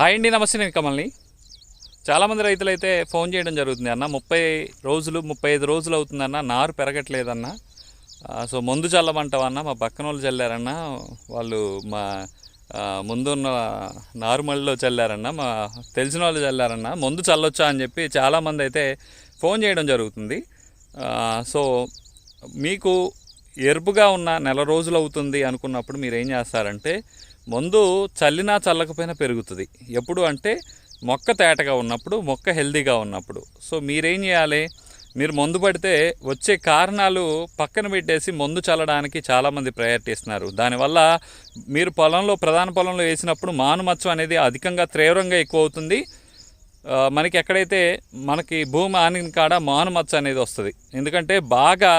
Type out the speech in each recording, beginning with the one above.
Hi అండి నమస్తే నేను కమల్ని. చాలామంది రైతులు అయితే ఫోన్ చేయడం జరుగుతుంది అన్న. ముప్పై రోజులు ముప్పై ఐదు రోజులు అవుతుందన్న నారు పెరగట్లేదన్న సో మందు చల్లమంటావన్న మా పక్కన వాళ్ళు చల్లారన్న. వాళ్ళు మా ముందున్న నారుమల్లిలో చల్లారన్న. మా తెలిసిన వాళ్ళు చల్లారన్న. మందు చల్లొచ్చా అని చెప్పి చాలామంది అయితే ఫోన్ చేయడం జరుగుతుంది. సో మీకు ఎరుపుగా ఉన్న నెల రోజులు అవుతుంది అనుకున్నప్పుడు మీరు ఏం చేస్తారంటే మందు చల్లినా చల్లకపోయినా పెరుగుతుంది. ఎప్పుడు అంటే మొక్క తేటగా ఉన్నప్పుడు మొక్క హెల్దీగా ఉన్నప్పుడు. సో మీరేం చేయాలి? మీరు మందు పడితే వచ్చే కారణాలు పక్కన పెట్టేసి మందు చల్లడానికి చాలామంది ప్రయారిటీ ఇస్తున్నారు. దానివల్ల మీరు పొలంలో ప్రధాన పొలంలో వేసినప్పుడు మానుమత్సం అనేది అధికంగా తీవ్రంగా ఎక్కువ అవుతుంది మనకి ఎక్కడైతే మనకి భూమి ఆనిన కాడ మానుమచ్చ అనేది వస్తుంది. ఎందుకంటే బాగా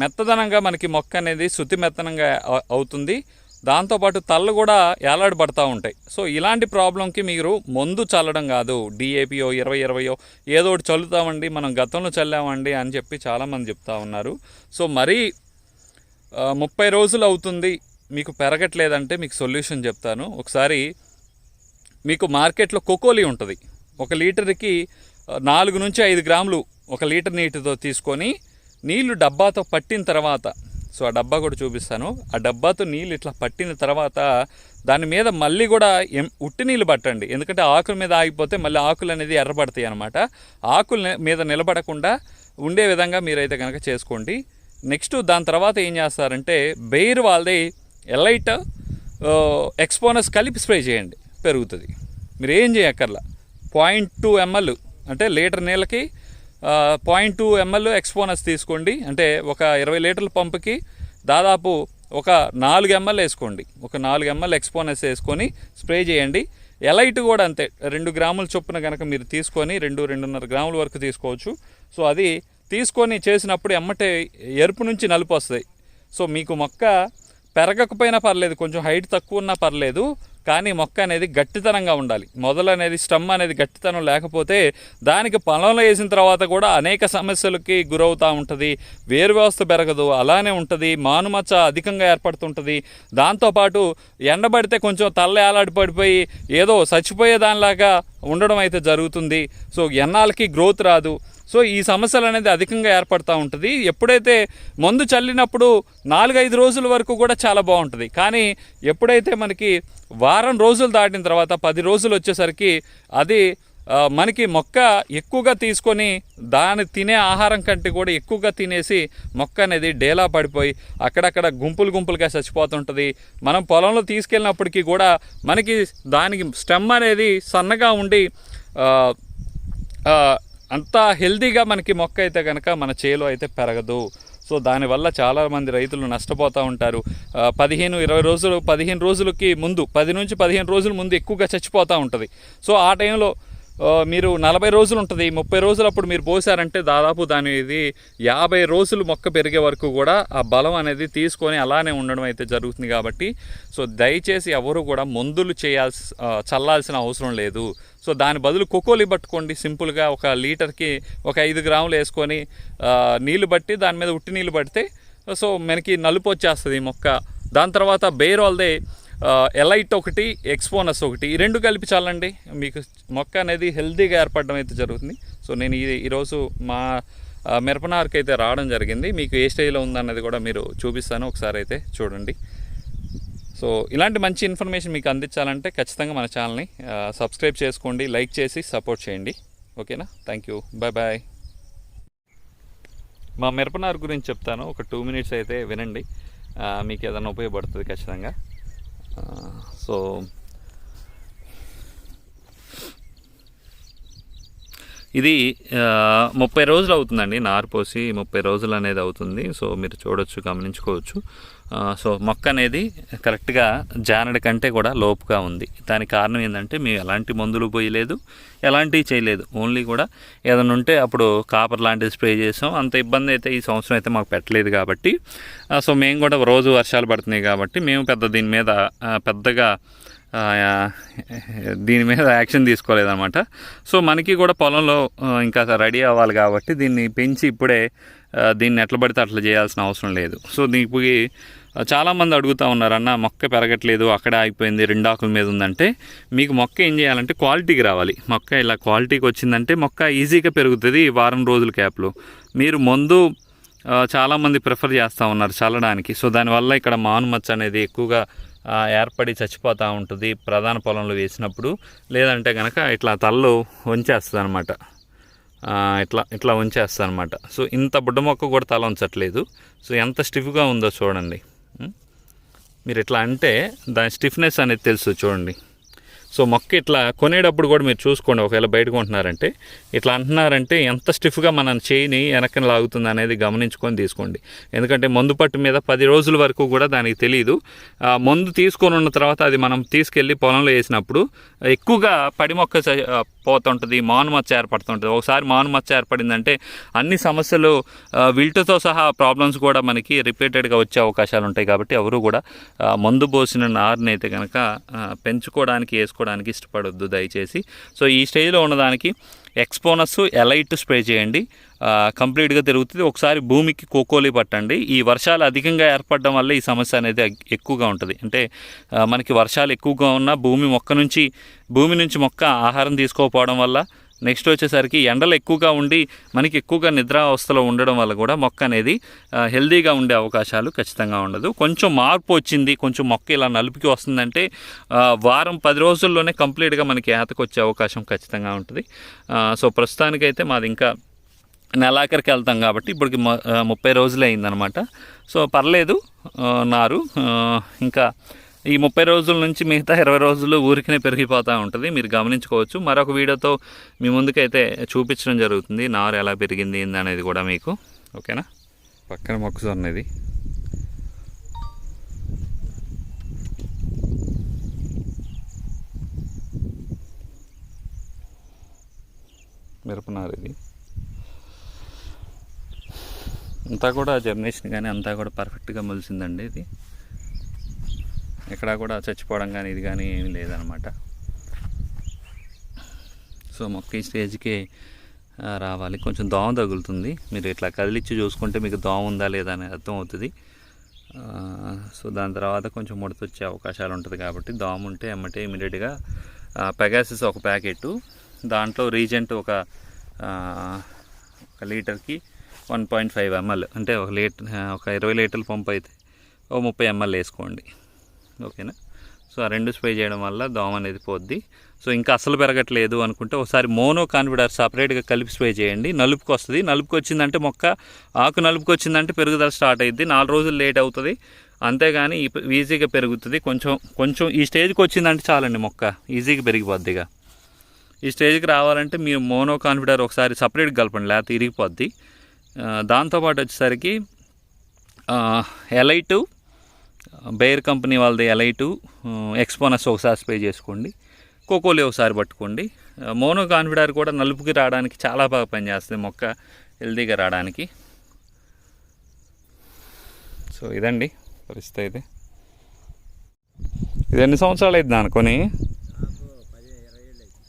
మెత్తదనంగా మనకి మొక్క అనేది శుతి మెత్తనంగా అవుతుంది. దాంతోపాటు తళ్ళు కూడా ఏలాడబడతా ఉంటాయి. సో ఇలాంటి ప్రాబ్లంకి మీరు మందు చల్లడం కాదు. డిఏపియో ఇరవై ఇరవయో ఏదో ఒకటి చల్లుతామండి మనం గతంలో చల్లామండి అని చెప్పి చాలామంది చెప్తా ఉన్నారు. సో మరీ ముప్పై రోజులు అవుతుంది మీకు పెరగట్లేదంటే మీకు సొల్యూషన్ చెప్తాను. ఒకసారి మీకు మార్కెట్లో కోకోలి ఉంటుంది. ఒక లీటర్కి నాలుగు నుంచి ఐదు గ్రాములు ఒక లీటర్ నీటితో తీసుకొని నీళ్ళు డబ్బాతో పట్టిన తర్వాత సో ఆ డబ్బా కూడా చూపిస్తాను. ఆ డబ్బాతో నీళ్ళు ఇట్లా పట్టిన తర్వాత దాని మీద మళ్ళీ కూడా ఉట్టి నీళ్ళు పట్టండి. ఎందుకంటే ఆకుల మీద ఆగిపోతే మళ్ళీ ఆకులు అనేది ఎర్రబడతాయి అనమాట ఆకుల మీద నిలబడకుండా ఉండే విధంగా మీరైతే కనుక చేసుకోండి. నెక్స్ట్ దాని తర్వాత ఏం చేస్తారంటే బెయిర్ వాళ్ళది ఎలైట్ ఎక్స్పోనస్ కలిపి స్ప్రే చేయండి. పెరుగుతుంది. మీరు ఏం చేయక్కర్లా. పాయింట్ టూ ఎంఎల్ అంటే లీటర్ నీళ్ళకి పాయింట్ టూ ఎంఎల్ ఎక్స్పోనస్ తీసుకోండి. అంటే ఒక ఇరవై లీటర్ల పంపుకి దాదాపు ఒక నాలుగు ఎంఎల్ వేసుకోండి. ఒక నాలుగు ఎంఎల్ ఎక్స్పోనస్ వేసుకొని స్ప్రే చేయండి. ఎలైట్ కూడా అంతే. రెండు గ్రాముల చొప్పున కనుక మీరు తీసుకొని రెండు రెండున్నర గ్రాముల వరకు తీసుకోవచ్చు. సో అది తీసుకొని చేసినప్పుడు ఎమ్మటే ఎరుపు నుంచి నలుపు వస్తుంది సో మీకు మొక్క పెరగకపోయినా పర్లేదు. కొంచెం హైట్ తక్కువ ఉన్నా పర్లేదు. కానీ మొక్క అనేది గట్టితనంగా ఉండాలి. మొదలు అనేది స్టమ్ అనేది గట్టితనం లేకపోతే దానికి పొలంలో వేసిన తర్వాత కూడా అనేక సమస్యలకి గురవుతూ ఉంటుంది. వేరు వ్యవస్థ పెరగదు అలానే ఉంటుంది. మానుమచ్చ అధికంగా ఏర్పడుతుంటుంది. దాంతోపాటు ఎండబడితే కొంచెం తల్ల ఏలాడి పడిపోయి ఏదో చచ్చిపోయే దానిలాగా ఉండడం అయితే జరుగుతుంది. సో ఎన్నాళ్ళకి గ్రోత్ రాదు. సో ఈ సమస్యలు అనేది అధికంగా ఏర్పడుతూ ఉంటుంది. ఎప్పుడైతే మందు చల్లినప్పుడు నాలుగైదు రోజుల వరకు కూడా చాలా బాగుంటుంది. కానీ ఎప్పుడైతే మనకి వారం రోజులు దాటిన తర్వాత పది రోజులు వచ్చేసరికి అది మనకి మొక్క ఎక్కువగా తీసుకొని దాని తినే ఆహారం కంటే కూడా ఎక్కువగా తినేసి మొక్క అనేది డేలా పడిపోయి అక్కడక్కడ గుంపులు గుంపులుగా చచ్చిపోతుంటుంది. మనం పొలంలో తీసుకెళ్ళినప్పటికీ కూడా మనకి దానికి స్టెమ్ అనేది సన్నగా ఉండి అంత హెల్తీగా మనకి మొక్క అయితే కనుక మన చేలో అయితే పెరగదు. సో దానివల్ల చాలామంది రైతులు నష్టపోతూ ఉంటారు. పదిహేను ఇరవై రోజులు పదిహేను రోజులకి ముందు పది నుంచి పదిహేను రోజుల ముందు ఎక్కువగా చచ్చిపోతూ ఉంటుంది. సో ఆ టైంలో మీరు నలభై రోజులు ఉంటుంది. ముప్పై రోజులు అప్పుడు మీరు పోసారంటే దాదాపు దాని ఇది యాభై రోజులు మొక్క పెరిగే వరకు కూడా ఆ బలం అనేది తీసుకొని అలానే ఉండడం అయితే జరుగుతుంది కాబట్టి సో దయచేసి ఎవరు కూడా మందులు చేయాల్సి చల్లాల్సిన అవసరం లేదు. సో దాని బదులు కొకోలి పట్టుకోండి సింపుల్గా. ఒక లీటర్కి ఒక ఐదు గ్రాములు వేసుకొని నీళ్ళు బట్టి దాని మీద ఉట్టి నీళ్ళు పడితే సో మనకి నలుపు వచ్చేస్తుంది మొక్క. దాని తర్వాత బేరోల్దే ఎలైట్ ఒకటి ఎక్స్పోనస్ ఒకటి ఈ రెండు కలిపి చాలండి. మీకు మొక్క అనేది హెల్తీగా ఏర్పడడం అయితే జరుగుతుంది. సో నేను ఈ ఈరోజు మా ఆ, మిరపనారుకి అయితే రావడం జరిగింది. మీకు ఏ స్టేజ్లో ఉందన్నది కూడా మీరు చూపిస్తాను. ఒకసారి అయితే చూడండి. సో ఇలాంటి మంచి ఇన్ఫర్మేషన్ మీకు అందించాలంటే ఖచ్చితంగా మన ఛానల్ని సబ్స్క్రైబ్ చేసుకోండి లైక్ చేసి సపోర్ట్ చేయండి. ఓకేనా? Thank you bye bye. మా మిరపనారు గురించి చెప్తాను. ఒక టూ మినిట్స్ అయితే వినండి. మీకు ఏదైనా ఉపయోగపడుతుంది ఖచ్చితంగా. ఆ, ఇది ముప్పై రోజులు అవుతుందండి నారు పోసి ముప్పై రోజులు అనేది అవుతుంది. సో మీరు చూడొచ్చు గమనించుకోవచ్చు. సో మొక్క అనేది కరెక్ట్గా జానడి కంటే కూడా లోపుగా ఉంది. దానికి కారణం ఏంటంటే మేము ఎలాంటి మందులు పోయలేదు ఎలాంటివి చేయలేదు. ఓన్లీ కూడా ఏదైనా ఉంటే అప్పుడు కాపర్ లాంటిది స్ప్రే చేసాం. అంత ఇబ్బంది అయితే ఈ సంవత్సరం అయితే మాకు పెట్టలేదు కాబట్టి. సో మేము కూడా రోజు వర్షాలు పడుతున్నాయి కాబట్టి మేము పెద్ద దీని మీద పెద్దగా దీని మీద యాక్షన్ తీసుకోలేదన్నమాట. సో మనకి కూడా పొలంలో ఇంకా రెడీ అవ్వాలి కాబట్టి దీన్ని పెంచి ఇప్పుడే దీన్ని ఎట్లా పడితే అట్లా చేయాల్సిన అవసరం లేదు. సో దీనికి చాలామంది అడుగుతూ ఉన్నారన్న మొక్క పెరగట్లేదు అక్కడే ఆగిపోయింది రెండు ఆకుల మీద ఉందంటే మీకు మొక్క ఏం చేయాలంటే క్వాలిటీకి రావాలి. మొక్క ఇలా క్వాలిటీకి వచ్చిందంటే మొక్క ఈజీగా పెరుగుతుంది ఈ వారం రోజుల క్యాప్లో మీరు ముందు చాలామంది ప్రిఫర్ చేస్తూ ఉన్నారు చల్లడానికి. సో దానివల్ల ఇక్కడ మాను మచ్చ అనేది ఎక్కువగా ఏర్పడి చచ్చిపోతూ ఉంటుంది ప్రధాన పొలంలో వేసినప్పుడు లేదంటే కనుక ఇట్లా తల్లు వంచేస్తుంది అనమాట ఇట్లా ఇట్లా ఉంచేస్తాను అనమాట సో ఇంత బుడ్డ మొక్క కూడా తల ఉంచట్లేదు. సో ఎంత స్టిఫ్గా ఉందో చూడండి. మీరు ఇట్లా అంటే దాని స్టిఫ్నెస్ అనేది తెలుసు చూడండి. సో మొక్క ఇట్లా కొనేటప్పుడు కూడా మీరు చూసుకోండి ఒకవేళ బయట కొంటున్నారంటే. ఇట్లా అంటున్నారంటే ఎంత స్టిఫ్గా మనం చేయిని వెనక్కి లాగుతుంది అనేది గమనించుకొని తీసుకోండి. ఎందుకంటే మందు పట్టు మీద పది రోజుల వరకు కూడా దానికి తెలియదు మందు తీసుకొని ఉన్న తర్వాత అది మనం తీసుకెళ్ళి పొలంలో వేసినప్పుడు ఎక్కువగా పడి మొక్క పోతుంటుంది మాను మచ్చ ఏర్పడుతుంటుంది. ఒకసారి మాను మచ్చ ఏర్పడిందంటే అన్ని సమస్యలు ఆ, సహా ప్రాబ్లమ్స్ కూడా మనకి రిపీటెడ్గా వచ్చే అవకాశాలు ఉంటాయి కాబట్టి ఎవరు కూడా మందు పోసిన నారుని అయితే కనుక పెంచుకోవడానికి వేసుకోవడానికి ఇష్టపడొద్దు దయచేసి. సో ఈ స్టేజ్లో ఉన్నదానికి ఎక్స్పోనస్ ఎలైట్ స్ప్రే చేయండి. కంప్లీట్గా తిరుగుతుంది. ఒకసారి భూమికి కోకోలి పట్టండి. ఈ వర్షాలు అధికంగా ఏర్పడడం వల్ల ఈ సమస్య అనేది ఎక్కువగా ఉంటుంది. అంటే మనకి వర్షాలు ఎక్కువగా ఉన్న భూమి మొక్క నుంచి భూమి నుంచి మొక్క ఆహారం తీసుకోకపోవడం వల్ల నెక్స్ట్ వచ్చేసరికి ఎండలు ఎక్కువగా ఉండి మనకి ఎక్కువగా నిద్రావస్థలో ఉండడం వల్ల కూడా మొక్క అనేది హెల్దీగా ఉండే అవకాశాలు ఖచ్చితంగా ఉండదు. కొంచెం మార్పు వచ్చింది కొంచెం మొక్క ఇలా నలుపుకి వస్తుందంటే వారం పది రోజుల్లోనే కంప్లీట్గా మనకి ఏతకు వచ్చే అవకాశం ఖచ్చితంగా ఉంటుంది. సో ప్రస్తుతానికైతే మాది ఇంకా నెలాఖరికి వెళ్తాం కాబట్టి ఇప్పటికి ముప్పై రోజులే అయిందనమాట. సో పర్లేదు నారు ఇంకా ఈ ముప్పై రోజుల నుంచి మిగతా ఇరవై రోజులు ఊరికనే పెరిగిపోతూ ఉంటుంది. మీరు గమనించుకోవచ్చు. మరొక వీడియోతో మీ ముందుకైతే చూపించడం జరుగుతుంది. నారు ఎలా పెరిగింది అనేది కూడా మీకు. ఓకేనా? పక్కన మొక్కజొన్న ఇది. మిరపనారు ఇది. అంతా కూడా జర్నేషన్ కానీ అంతా కూడా పర్ఫెక్ట్గా మొలిసిందండి ఇది. ఎక్కడా కూడా చచ్చిపోవడం కానీ ఇది కానీ ఏమీ లేదనమాట సో మొక్క ఈ స్టేజ్కి రావాలి. కొంచెం దోమ తగులుతుంది. మీరు ఇట్లా కదిలిచ్చి చూసుకుంటే మీకు దోమ ఉందా లేదా అనేది అర్థం అవుతుంది సో దాని తర్వాత కొంచెం ముడత వచ్చే అవకాశాలు ఉంటుంది కాబట్టి దోమ ఉంటే ఎమ్మటే ఇమీడియట్గా పెగాసిస్ ఒక ప్యాకెట్ దాంట్లో రీజెంట్ ఒక ఒక లీటర్కి వన్ పాయింట్ ఫైవ్ ఎంఎల్. అంటే ఒక లీటర్ ఒక ఇరవై లీటర్ల పంప్ అయితే ఓ ముప్పై ఎంఎల్ వేసుకోండి. ఓకేనా? సో ఆ రెండు స్ప్రే చేయడం వల్ల దోమ అనేది పోద్ది. సో ఇంకా అసలు పెరగట్లేదు అనుకుంటే ఒకసారి మోనో కాన్ఫిడర్ సపరేట్గా కలిపి స్ప్రే చేయండి. నలుపుకి వస్తుంది. నలుపుకి వచ్చిందంటే మొక్క ఆకు నలుపుకి వచ్చిందంటే పెరుగుదల స్టార్ట్ అయ్యింది నాలుగు రోజులు లేట్ అవుతుంది. అంతేగాని ఈ- ఈజీగా పెరుగుతుంది. కొంచెం కొంచెం ఈ స్టేజ్కి వచ్చిందంటే చాలండి మొక్క. ఈజీగా పెరిగిపోద్దిగా ఈ స్టేజ్కి రావాలంటే మీరు మోనో కాన్ఫిడర్ ఒకసారి సపరేట్ కలపండి. లేకపోతే ఇరిగిపోద్ది. దాంతోపాటు వచ్చేసరికి ఎలైటు బెయిర్ కంపెనీ వాళ్ళది ఎలైటు ఎక్స్పోనస్ ఒకసారి స్ప్రే చేసుకోండి. కోకోలి ఒకసారి పట్టుకోండి. మోనో కాన్ఫిడర్ కూడా నలుపుకి రావడానికి చాలా బాగా పనిచేస్తుంది. మొక్క హెల్తీగా రావడానికి. సో ఇదండి పరిస్థితి అయితే. ఇది ఎన్ని సంవత్సరాలు అయింది అనుకొని?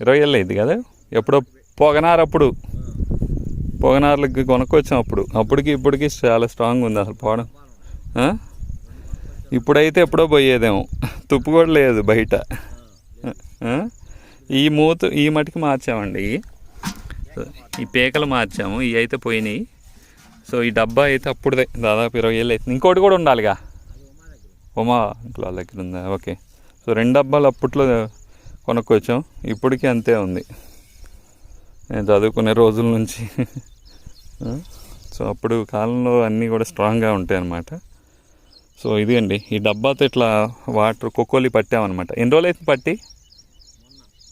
ఇరవై ఏళ్ళు అయింది కదా? ఎప్పుడో పొగనారు అప్పుడు పొగనార్లకి కొనుక్కొచ్చాం అప్పుడు అప్పటికి ఇప్పటికి చాలా స్ట్రాంగ్ ఉంది అసలు పోవడం ఇప్పుడైతే ఎప్పుడో పోయేదేమో. తుప్పు కూడా లేదు బయట. ఈ మూత ఈ మటుకి మార్చామండి. ఈ పేకలు మార్చాము ఇవి అయితే పోయినాయి. సో ఈ డబ్బా అయితే అప్పుడుదే దాదాపు ఇరవై ఏళ్ళు అవుతుంది. ఇంకోటి కూడా ఉండాలిగా? ఉమా ఇంట్లో వాళ్ళ దగ్గర ఉందా? ఓకే. సో రెండు డబ్బాలు అప్పట్లో కొనుక్కొచ్చాం. ఇప్పటికీ అంతే ఉంది. నేను చదువుకునే రోజుల నుంచి. సో అప్పుడు కాలంలో అన్నీ కూడా స్ట్రాంగ్గా ఉంటాయి అన్నమాట సో ఇది అండి ఈ డబ్బాతో ఇట్లా వాటర్ కొక్కోలి పట్టామన్నమాట. ఎన్ని రోజులు అయితే పట్టి?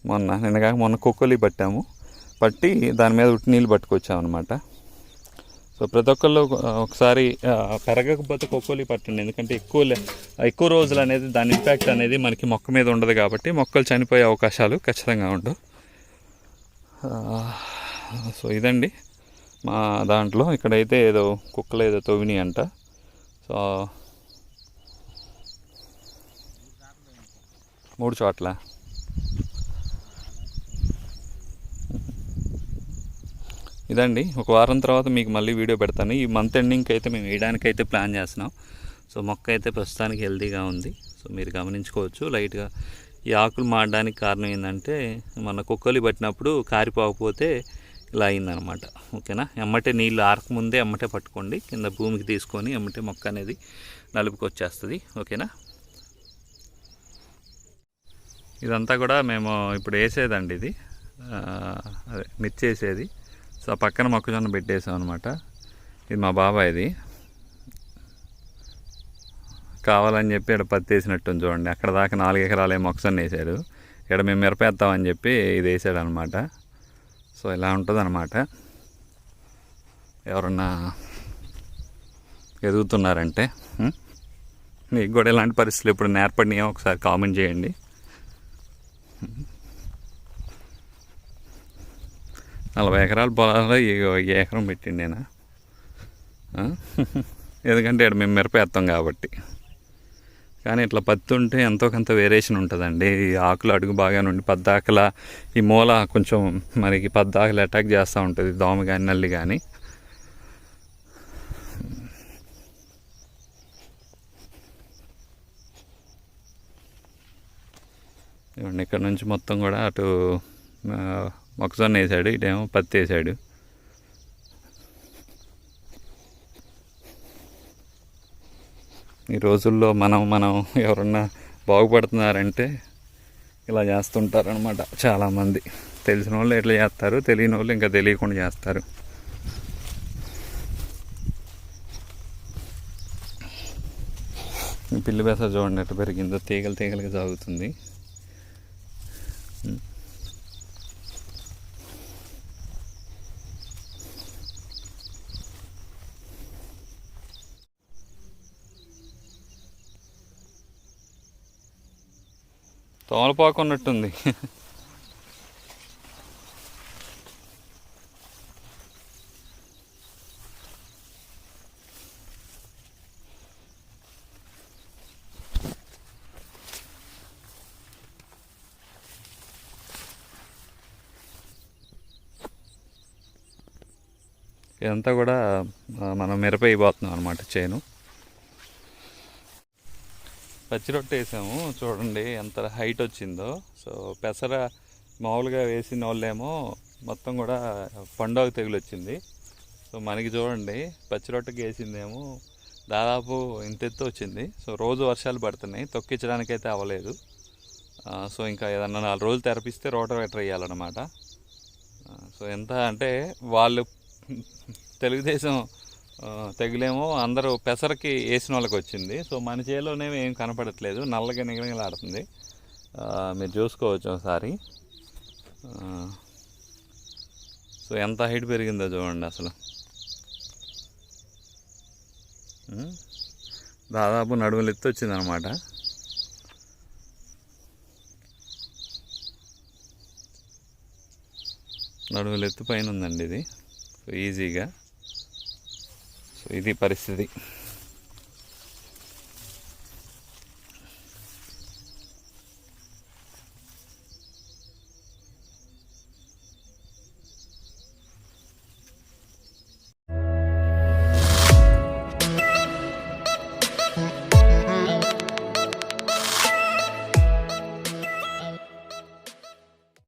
మొన్న. నిన్న కాక మొన్న కొక్కోలి పట్టాము. పట్టి దాని మీద ఉట్టి నీళ్ళు పట్టుకొచ్చామన్నమాట. సో ప్రతి ఒక్కళ్ళు ఒకసారి పెరగకపోతే కొక్కోలి పట్టండి. ఎందుకంటే ఎక్కువ ఎక్కువ రోజులు అనేది దాని ఇంపాక్ట్ అనేది మనకి మొక్క మీద ఉండదు కాబట్టి మొక్కలు చనిపోయే అవకాశాలు ఖచ్చితంగా ఉండవు. సో ఇదండి. మా దాంట్లో ఇక్కడైతే ఏదో కుక్కలు ఏదో తోవిని అంట సో మూడు చోట్ల. ఇదండి ఒక వారం తర్వాత మీకు మళ్ళీ వీడియో పెడతాను. ఈ మంత్ ఎండింగ్కి అయితే మేము వేయడానికి అయితే ప్లాన్ చేస్తున్నాం. సో మొక్క అయితే ప్రస్తుతానికి హెల్తీగా ఉంది. సో మీరు గమనించుకోవచ్చు. లైట్గా ఈ ఆకులు మాడడానికి కారణం ఏంటంటే మన కుక్కలు పట్టినప్పుడు కారిపోకపోతే ఇలా అయిందనమాట. ఓకేనా? ఎమ్మటే నీళ్ళు ఆరకముందే ఎమ్మటే పట్టుకోండి. కింద భూమికి తీసుకొని ఎమ్మటే మొక్క అనేది నలుపుకొచ్చేస్తుంది. ఓకేనా? ఇదంతా కూడా మేము ఇప్పుడు వేసేదండి ఇది. అదే మిర్చి వేసేది. సో ఆ పక్కన మొక్కజొన్న పెట్టేసాం అనమాట ఇది మా బాబాయ్ది. కావాలని చెప్పి ఇక్కడ పత్తి వేసినట్టుంది చూడండి. అక్కడ దాకా నాలుగు ఎకరాలే మొక్కజొన్న వేసాడు ఇక్కడ మేము మిరపేస్తామని చెప్పి ఇది వేసాడు అనమాట సో ఇలా ఉంటుంది అనమాట ఎవరన్నా ఎదుగుతున్నారంటే నీకు మీకు కూడా ఇలాంటి పరిస్థితులు ఇప్పుడు నేర్పడినాయో ఒకసారి కామెంట్ చేయండి. నలభై ఎకరాల పొలాల్లో ఈ ఎకరం పెట్టింది నేను ఎందుకంటే ఇక్కడ మేము మిరపేస్తాం కాబట్టి. కానీ ఇట్లా పత్తి ఉంటే ఎంతో కొంత వేరియేషన్ ఉంటుందండి. ఈ ఆకులు అడుగు బాగా నుండి పద్దాకల ఈ మూల కొంచెం మనకి పద్దాకలు అటాక్ చేస్తూ ఉంటుంది. దోమ కానీ నల్లి కానీ ఇవ్వండి ఇక్కడ నుంచి మొత్తం కూడా అటు మొక్కజొన్న వేసాడు ఇటేమో పత్తి వేసాడు. ఈ రోజుల్లో మనం మనం ఎవరన్నా బాగుపడుతున్నారంటే ఇలా చేస్తుంటారనమాట చాలామంది. తెలిసిన వాళ్ళు ఎట్లా చేస్తారు తెలియని వాళ్ళు ఇంకా తెలియకుండా చేస్తారు. ఈ పిల్లి బెస చూడండి ఎట్లా పెరిగిందో తీగలు తీగలుగా సాగుతుంది. తోమలపాకు ఉన్నట్టుంది ఇదంతా కూడా మనం మిరప వేయబోతున్నాం అనమాట చేను. పచ్చి రొట్టె వేసాము. చూడండి ఎంత హైట్ వచ్చిందో. సో పెసర మామూలుగా వేసిన వాళ్ళేమో మొత్తం కూడా పండుగ తెగులు వచ్చింది సో మనకి చూడండి పచ్చి రొట్టెకి వేసిందేమో దాదాపు ఇంత ఎత్తు వచ్చింది. సో రోజు వర్షాలు పడుతున్నాయి. తొక్కించడానికి అయితే అవ్వలేదు సో ఇంకా ఏదన్నా నాలుగు రోజులు తెరపిస్తే రోటర్ వెటర్ వేయాలన్నమాట సో ఎంత అంటే వాళ్ళు తెలుగుదేశం తెగులేమో అందరూ పెసరకి వేసిన వాళ్ళకి వచ్చింది. సో మన చేలోనేమో ఏం కనపడట్లేదు. నల్లగా నిగనిగలాడుతుంది. మీరు చూసుకోవచ్చు ఒకసారి. సో ఎంత హైట్ పెరిగిందో చూడండి అసలు. దాదాపు నడుములు ఎత్తు వచ్చిందనమాట. నడుములు ఎత్తు పైన ఉందండి ఇది. సో ఈజీగా. సో ఇది పరిస్థితి.